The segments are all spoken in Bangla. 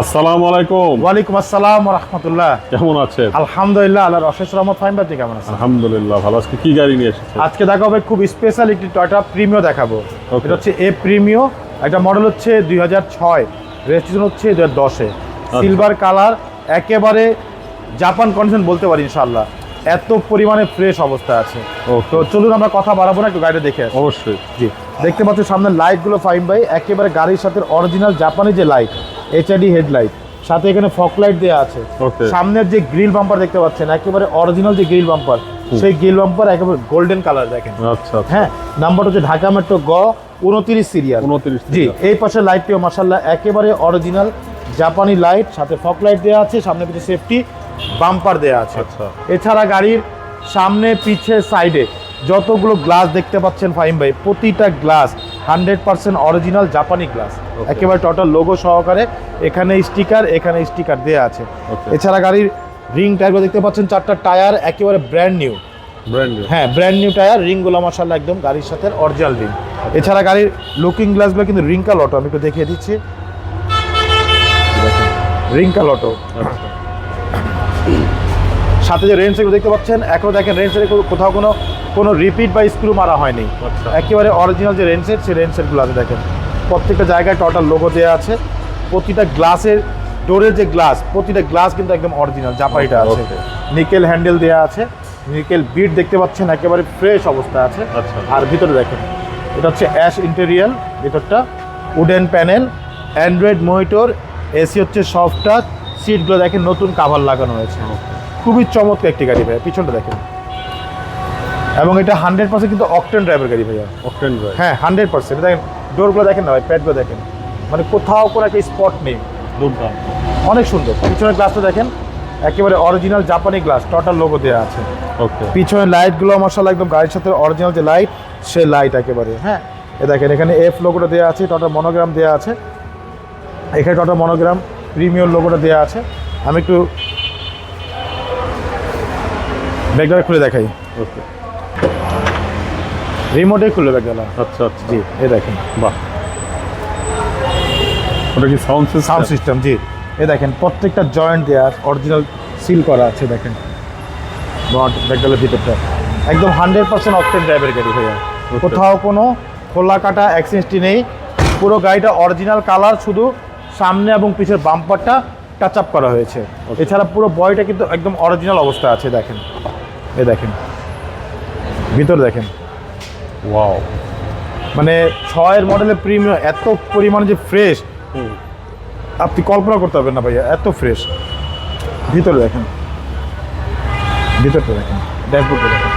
আসসালামু আলাইকুম। ওয়ালাইকুম আসসালাম রহমতুল্লাহ। কেমন আছেন? আলহামদুলিল্লাহ আল্লাহর অশেষ রহমত ফাইন ভাই কেমন আছেন আলহামদুলিল্লাহ ভালো। আজকে কি গাড়ি নিয়ে এসেছেন? আজকে দেখাবো খুব স্পেশাল একটি টয়টা প্রিমিও দেখাবো. এটা হচ্ছে এ প্রিমিও একটা মডেল হচ্ছে দুই হাজার ছয় রেজিস্ট্রেশন হচ্ছে দুই হাজার দশে। সিলভার কালার একেবারে জাপান কন্ডিশন বলতে পারি ইনশাল্লাহ এত পরিমাণে ফ্রেশ অবস্থা আছে. তো চলুন আমরা কথা বাড়াবো না একটু গাড়িটা দেখে অবশ্যই। জি। দেখতে পাচ্ছ সামনে লাইটগুলো ফাইন ভাই একেবারে গাড়ির সাথে অরিজিনাল জাপানি যে লাইট এইচআইডি হেডলাইট সাথে এখানে ফক লাইট দেওয়া আছে। সামনের যে গ্রিল বাম্পার দেখতে পাচ্ছেন একেবারে অরিজিনাল যে গ্রিল বাম্পার সেই গ্রিল বাম্পার একেবারে গোল্ডেন কালার দেখেন। আচ্ছা আচ্ছা। হ্যাঁ নাম্বার হচ্ছে ঢাকা মেট্রো গ উনত্রিশ সিরিয়াল 29 জি এই পাশে লাইটটিও মাসাল্লাহ একেবারে অরিজিনাল জাপানি লাইট সাথে ফক লাইট দেওয়া আছে সামনে পিছনে সেফটি বাম্পার দেওয়া আছে। আচ্ছা। এছাড়া গাড়ির সামনে পিছে সাইডে যতগুলো গ্লাস দেখতে পাচ্ছেন ফাইম ভাই প্রতিটা গ্লাস হান্ড্রেড পার্সেন্ট অরিজিনাল জাপানি গ্লাস। একেবারে টোটাল লোগো সহকারে এখানে স্টিকার এখানে স্টিকার দেওয়া আছে। এছাড়া গাড়ির রিং টায়ারগুলো দেখতে পাচ্ছেন চারটা টায়ার একেবারে ব্র্যান্ড নিউ ব্র্যান্ড হ্যাঁ ব্র্যান্ড নিউ টায়ার রিংগুলো মাসাল্লাহ একদম গাড়ির সাথে অরিজিনাল রিং এছাড়া গাড়ির লুকিং গ্লাসগুলো কিন্তু রিঙ্কাল অটো আমি একটু দেখিয়ে দিচ্ছি। রিঙ্কাল অটো আচ্ছা। সাথে যে রেঞ্জ দেখতে পাচ্ছেন এখনও দেখেন রেঞ্জের কোথাও কোনো কোনো রিপিট বা স্ক্রু মারা হয়নি। আচ্ছা। একেবারে অরিজিনাল যে রেঞ্জের সেই রেঞ্জেরগুলো আছে দেখেন। প্রত্যেকটা জায়গায় টোটাল লোগো দেওয়া আছে। প্রতিটা গ্লাসের ডোরের যে গ্লাস প্রতিটা গ্লাস কিন্তু একদম অরিজিনাল জাপাইটা আছে. নিকেল হ্যান্ডেল দেওয়া আছে। নিকেল বিট দেখতে পাচ্ছেন একেবারে ফ্রেশ অবস্থা আছে। আচ্ছা। আর ভিতরে দেখেন এটা হচ্ছে অ্যাশ ইন্টেরিয়াল ভিতরটা wooden panel android monitor AC হচ্ছে সফট টাচ সিটগুলো দেখেন নতুন কাভার লাগানো হয়েছে। খুবই চমৎকার একটি গাড়ি ভাইয়া পিছনটা দেখেন। এবং এটা হান্ড্রেড পার্সেন্ট কিন্তু অকটেন ড্রাইভার গাড়ি ভাইয়া। অকটেন ড্রাইভ হ্যাঁ হান্ড্রেড পার্সেন্ট দেখেন ডোরগুলো দেখেন না ভাই প্যাডগুলো দেখেন। মানে কোথাও কোনো একটা স্পট নেই। দুর্দান্ত। অনেক সুন্দর। পিছনের গ্লাসটা দেখেন একেবারে অরিজিনাল জাপানি গ্লাস টোটাল লোগো দেওয়া আছে। ওকে পিছনের লাইটগুলো মশালা একদম গাড়ির সাথে অরিজিনাল যে লাইট সে লাইট একেবারে। হ্যাঁ এ দেখেন এখানে এফ লোগোটা দেওয়া আছে টোটাল মনোগ্রাম দেওয়া আছে। এখানে টোটাল মনোগ্রাম প্রিমিয়ার লোগোটা দেওয়া আছে। আমি একটু ব্যাগটা খুলে দেখাই। ওকে রিমোটে খুলে ব্যাগটা আচ্ছা আচ্ছা। জি এ দেখেন বাহ। ওটা কি সাউন্ড সিস্টেম সাউন্ড সিস্টেম জি। এ দেখেন প্রত্যেকটা জয়েন্ট দেওয়া অরিজিনাল সিল করা আছে দেখেন। ব্যাগডালের ভিতরটা একদম হান্ড্রেড পার্সেন্ট অপশন ড্রাইভের গাড়ি ভাইয়া। Okay. কোথাও কোনো খোলা কাটা অ্যাক্সিডেন্টটি নেই। পুরো গাড়িটা অরিজিনাল কালার শুধু সামনে এবং পিছের বাম্পারটা টাচ আপ করা হয়েছে। এছাড়া পুরো বয়টা কিন্তু একদম অরিজিনাল অবস্থা আছে দেখেন। এ দেখেন। ভিতরে দেখেন। ওয়াও মানে ছয়ের মডেলের প্রিমিয়াম এত পরিমাণে যে ফ্রেশ আপনি কল্পনা করতে পারবেন না ভাইয়া এত ফ্রেশ ভিতরে দেখেন। ভিতরটা দেখেন। ড্যাশবোর্ডটা দেখেন।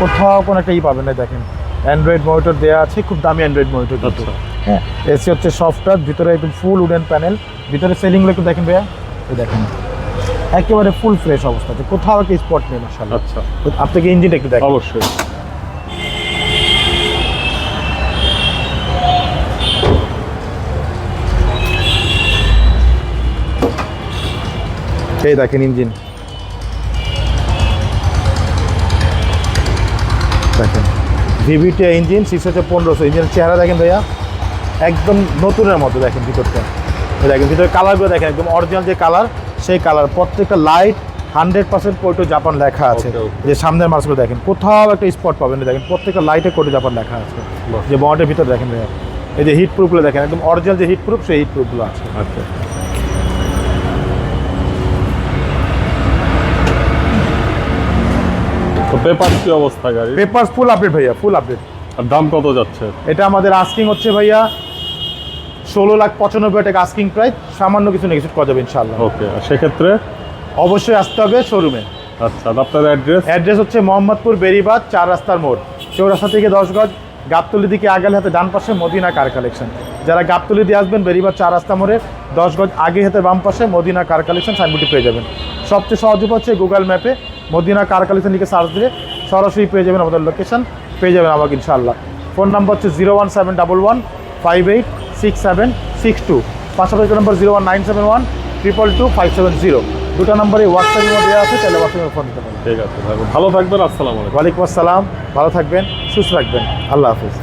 কোথাও কোনো একটা ই পাবেন না দেখেন। অ্যান্ড্রয়েড মনিটর দেওয়া আছে খুব দামি অ্যান্ড্রয়েড মনিটর আচ্ছা। হ্যাঁ এসি হচ্ছে সফটওয়্যার ভিতরে একদম ফুল উডেন প্যানেল ভিতরে সেলিংগুলো একটু দেখেন ভাইয়া। এই দেখেন। একেবারে ফুল ফ্রেশ অবস্থা আছে কোথাও একটা স্পট নেই মাসাল্লাহ আচ্ছা। আপনাকে ইঞ্জিনটা একটু দেখেন? অবশ্যই। এই দেখেন ইঞ্জিন। দেখেন। ভিভিটি ইঞ্জিন সিক্স হচ্ছে পনেরোশো। ইঞ্জিনের চেহারা দেখেন ভাইয়া। একদম নতুনের মতো দেখেন ভিতরটা। দেখেন ভিতরে কালারগুলো দেখেন একদম অরিজিনাল যে কালার সেই কালার। প্রত্যেকটা লাইট হান্ড্রেড পার্সেন্ট কোটো জাপান লেখা আছে. যে সামনের মাছগুলো দেখেন কোথাও একটা স্পট পাবেন না। দেখেন প্রত্যেকটা লাইটে কোটো জাপান লেখা আছে। যে বটের ভিতরে দেখেন ভাইয়া। এই যে হিট প্রুফগুলো দেখেন একদম অরিজিনাল যে হিট প্রুফ সেই হিট প্রুফগুলো আছে। আচ্ছা। তো পেপার কি অবস্থা গাড়ি পেপার ফুল আপডেট ভাইয়া ফুল আপডেট আর দাম কত যাচ্ছে? এটা আমাদের আস্কিং হচ্ছে ভাইয়া ষোলো লাখ পঁচানব্বই টাকা আস্কিং প্রাইস সামান্য কিছু নেগেটিভ করা যাবে ইনশাল্লাহ ওকে আর সেক্ষেত্রে? অবশ্যই আসতে হবে শোরুমে আচ্ছা আপনার অ্যাড্রেস অ্যাড্রেস হচ্ছে মোহাম্মদপুর বেরিবাদ চার রাস্তার মোড়। চৌরাস্তা থেকে দশ গজ গাবতলি দিকে আগালে হাতে ডান পাশে মদিনা কার কালেকশন যারা গাবতলি দিয়ে আসবেন বেরিবাদ চার রাস্তা মোড়ে দশ গজ আগে হাতে বাম পাশে মদিনা কার কালেকশন সাইনবোর্ডটি পেয়ে যাবেন। সবচেয়ে সহজ উপায় হচ্ছে গুগল ম্যাপে মদিনা কার কালেকশন লিখে সার্চ দিলে সরাসরি পেয়ে যাবেন আমাদের লোকেশন পেয়ে যাবেন আমাকে ইনশাআল্লাহ। ফোন নাম্বার হচ্ছে zero one seven double one five eight six seven six two পাশাপাশি নম্বর zero one nine seven one triple two five seven zero দুটো নম্বরে হোয়াটসঅ্যাপের দেওয়া আছে তাহলে হোয়াটসঅ্যাপে ফোন দিতে পারেন। ঠিক আছে ভালো থাকবেন আসসালামু আলাইকুম। ওয়ালাইকুম আসসালাম ভালো থাকবেন সুস্থ থাকবেন। আল্লাহ হাফিজ।